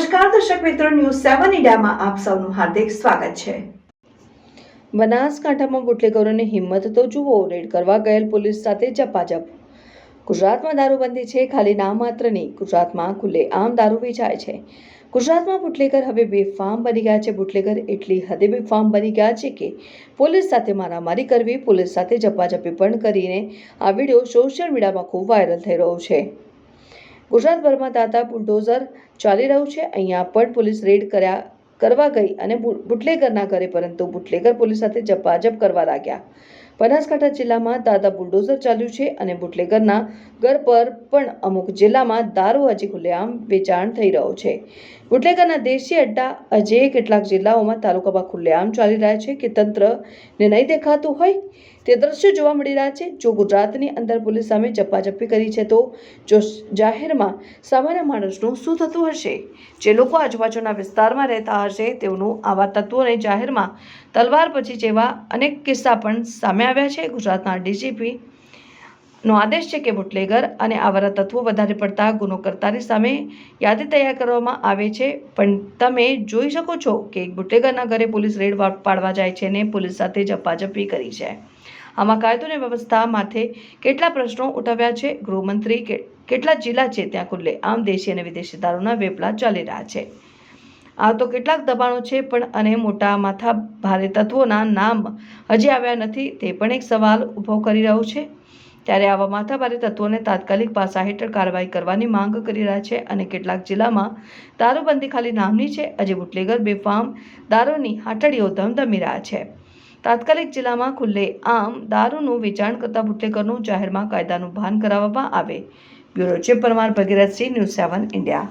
મિત્રો ન્યૂઝ સેવન ઇન્ડિયામાં આપ સૌનું હાર્દિક સ્વાગત છે. બનાસકાંઠામાં બુટલેગરોની હિંમત તો જુઓ, રેડ કરવા ગયેલ પોલીસ સાથે જપાજપ ગુજરાતમાં દારૂબંધી છે, ખાલી નામ માત્રની ગુજરાતમાં ખુલ્લે આમ દારૂ વેચાય છે. ગુજરાતમાં બુટલેગર હવે બેફામ બની ગયા છે, બુટલેગર એટલી હદે બેફામ બની ગયા છે કે પોલીસ સાથે મારામારી કરવી, પોલીસ સાથે ઝપાઝપી પણ કરીને આ વીડિયો સોશિયલ મીડિયામાં ખૂબ વાયરલ થઈ રહ્યો છે. ગુજરાતભરમાં દાદા બુલડોઝર ચાલી રહ્યું છે. અહીંયા પણ પોલીસ રેડ કર્યા, કરવા ગઈ અને બુટલેગરના ઘરે, પરંતુ બુટલેગર પોલીસ સાથે જપાજપ કરવા લાગ્યા. બનાસકાંઠા જિલ્લામાં દાદા બુલડોઝર ચાલ્યું છે અને બુટલેગરના ઘર પર પણ અમુક જિલ્લામાં દારૂ હજી ખુલ્લેઆમ વેચાણ થઈ રહ્યો છે. બુટલેગરના દેશી અડ્ડા હજી કેટલાક જિલ્લાઓમાં તાલુકામાં ખુલ્લેઆમ ચાલી રહ્યા છે કે તંત્રને નહીં દેખાતું હોય? તે દ્રશ્યો જોવા મળી રહ્યા છે. જો ગુજરાતની અંદર પોલીસ સામે ઝપાઝપી કરી છે, તો જો જાહેરમાં સામાન્ય માણસનું શું થતું હશે? જે લોકો આજુબાજુના વિસ્તારમાં રહેતા હશે, તેઓનું આવા તત્વોને જાહેરમાં તલવાર પછી જેવા અનેક કિસ્સા પણ સામે આવ્યા છે. ગુજરાતના ડીજીપી નો આદેશ છે કે બુટલેગર અને આવારા તત્વો વધારે પડતા ગુનો કરતાની સામે યાદી તૈયાર કરવામાં આવે છે. પણ તમે જોઈ શકો છો કે બુટલેગરના ઘરે પોલીસ રેડ પાડવા જાય છે અને પોલીસ સાથે ઝપાઝપી કરી છે. આમાં કાયદો અને વ્યવસ્થા માથે કેટલા પ્રશ્નો ઉઠાવ્યા છે? ગૃહમંત્રી કેટલા જિલ્લા છે? ત્યાં ખુલ્લે આમ દેશી અને વિદેશી દારૂના વેપલા ચાલી રહ્યા છે. આ તો કેટલાક દબાણો છે પણ અને મોટા માથા ભારે તત્વોના નામ હજી આવ્યા નથી તે પણ એક સવાલ ઊભો કરી રહ્યો છે. ત્યારે આવા માથાભારે તત્વોને તાત્કાલિક પાસા હેઠળ કાર્યવાહી કરવાની માંગ કરી રહ્યા છે અને કેટલાક જિલ્લામાં દારૂબંધી ખાલી નામની છે. આજે બુટલેગર બેફામ દારૂની હાટડીઓ ધમધમી રહ્યા છે. તાત્કાલિક જિલ્લામાં ખુલ્લે આમ દારૂનું વેચાણ કરતા બુટલેગરનું જાહેરમાં કાયદાનું ભાન કરાવવામાં આવે. Bureau chief Parmar Bhagirathsinh news seven India.